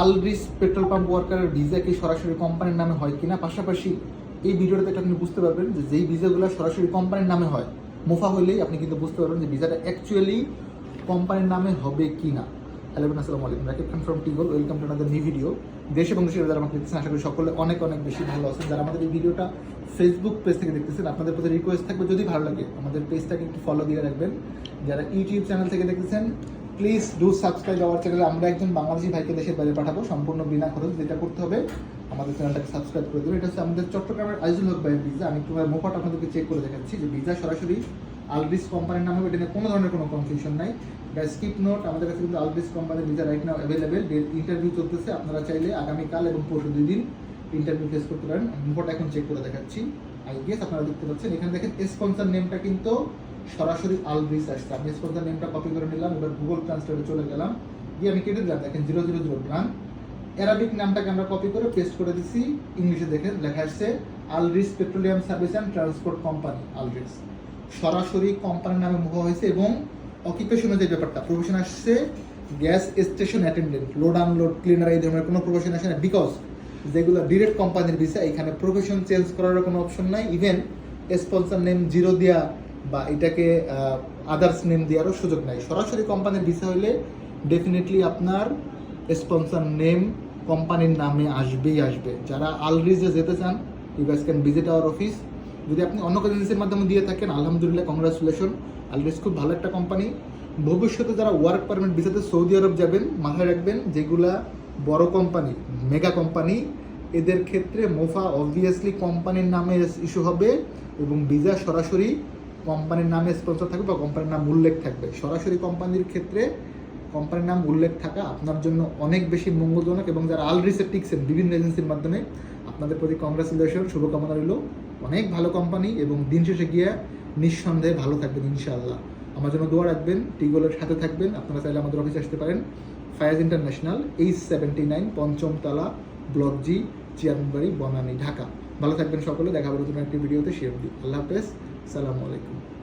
আলরিস petrol pump ওয়ার্কারের visa কি সরাসরি কোম্পানির নামে হয় কিনা? পাশাপাশি এই ভিডিওটাতে আপনি বুঝতে পারবেন যে যেই ভিসাগুলো সরাসরি কোম্পানির নামে হয়, মুফা হলেই আপনি কিন্তু বুঝতে পারবেন যে ভিসাটা অ্যাকচুয়ালি কোম্পানির নামে হবে কি না হ্যালো আসসালামু আলাইকুম। Rakib Khan from টিগল welcome to another new video দেশ এবং দেশের যারা আমাকে দেখতেছেন, আশা করি সকলে অনেক অনেক বেশি ভালো আছেন। যারা আমাদের এই ভিডিওটা ফেসবুক পেজ থেকে দেখতেছেন, আপনাদের প্রতি রিকোয়েস্ট থাকবে, যদি ভালো লাগে, আমাদের পেজটাকে একটু ফলো দিয়ে রাখবেন। যারা ইউটিউব চ্যানেল থেকে দেখতেছেন প্লিজ ডু সাবস্ক্রাইব আওয়ার চ্যানেলে আমরা একজন বাংলাদেশি ভাইকে দেশের বাইরে পাঠাবো সম্পূর্ণ বিনা খরচ। যেটা করতে হবে, আমাদের চ্যানেলটাকে সাবস্ক্রাইব করে দেবেন। এটা হচ্ছে আমাদের চট্টগ্রামের আইজুল হক ভাইয়ের ভিসা আমি তোমার মোফাটা আপনাদেরকে চেক করে দেখাচ্ছি যে ভিসা সরাসরি আলবিস কোম্পানির নাম হবে। এটা নিয়ে কোনো ধরনের কোনো কনফিউশন নাই। এটা স্কিপ নোট আমাদের কাছে কিন্তু আলবিস কোম্পানির visa right now available interview চলতেছে। আপনারা চাইলে আগামীকাল এবং পরশু দুই দিন ইন্টারভিউ ফেস করতে পারেন। মোফাটা এখন চেক করে দেখাচ্ছি। আই গেস আপনারা দেখতে পাচ্ছেন। এখানে দেখেন স্পন্সর নেমটা কিন্তু সরাসরি আলবিস আসছে। আমি স্পন্সর নেমটা কপি করে নিলাম, এবার গুগল ট্রান্সলেটে চলে গেলাম। গিয়ে আমি কেটে দিলাম, দেখেন zero zero zero brand Arabic নামটাকে আমরা কপি করে পেস্ট করে দিছি, ইংলিশে দেখে লেখা আসছে আলরিস petroleum service and transport company আলরিস সরাসরি কোম্পানির নামে মুখ হয়েছে এবং অকিপেশনের যে ব্যাপারটা প্রফেশন আসছে gas station attendant load unload cleaner এই ধরনের কোনো প্রফেশন আসে না বিকজ যেগুলো ডিরেক্ট কোম্পানির ভিসা এখানে প্রফেশন চেঞ্জ করার কোনো অপশন নাই। ইভেন স্পন্সর নেম জিরো দেওয়া বা এটাকে আদার্স নেম দেওয়ারও সুযোগ নাই। সরাসরি কোম্পানির ভিসা হলে ডেফিনেটলি আপনার স্পন্সর নেম কোম্পানির নামে আসবেই আসবে। যারা আলরিজে যেতে চান you guys can visit our office যদি আপনি অন্য কোনো এজেন্সির মাধ্যমে দিয়ে থাকেন, আলহামদুলিল্লাহ কংগ্রাচুলেশন আলরিজ খুব ভালো একটা কোম্পানি ভবিষ্যতে যারা ওয়ার্ক পারমিট ভিসাতে সৌদি আরব যাবেন, মাথায় রাখবেন, যেগুলা বড় কোম্পানি মেগা কোম্পানি এদের ক্ষেত্রে মোফা অবভিয়াসলি কোম্পানির নামে ইস্যু হবে এবং ভিসা সরাসরি কোম্পানির নামে স্পন্সর থাকবে বা কোম্পানির নাম উল্লেখ থাকবে। সরাসরি কোম্পানির ক্ষেত্রে কোম্পানির নাম উল্লেখ থাকা আপনার জন্য অনেক বেশি মঙ্গলজনক এবং যারা আলরিসে টিকছেন বিভিন্ন এজেন্সির মাধ্যমে আপনাদের প্রতি কংগ্রাচুলেশন শুভকামনা রইল। অনেক ভালো কোম্পানি এবং দিন শেষে গিয়ে নিঃসন্দেহে ভালো থাকবেন ইনশাআল্লাহ। আমার জন্য দোয়া রাখবেন, টিগোলের সাথে থাকবেন। আপনারা চাইলে আমাদের অফিসে আসতে পারেন। Fayaz international H seventy nine, পঞ্চমতলা, block G chairman Bari Banani, Dhaka. ভালো থাকবেন সকলে, দেখা হবে নতুন একটি ভিডিওতে শেয়ার দিই আল্লাহ হাফেজ। সালামু আলাইকুম।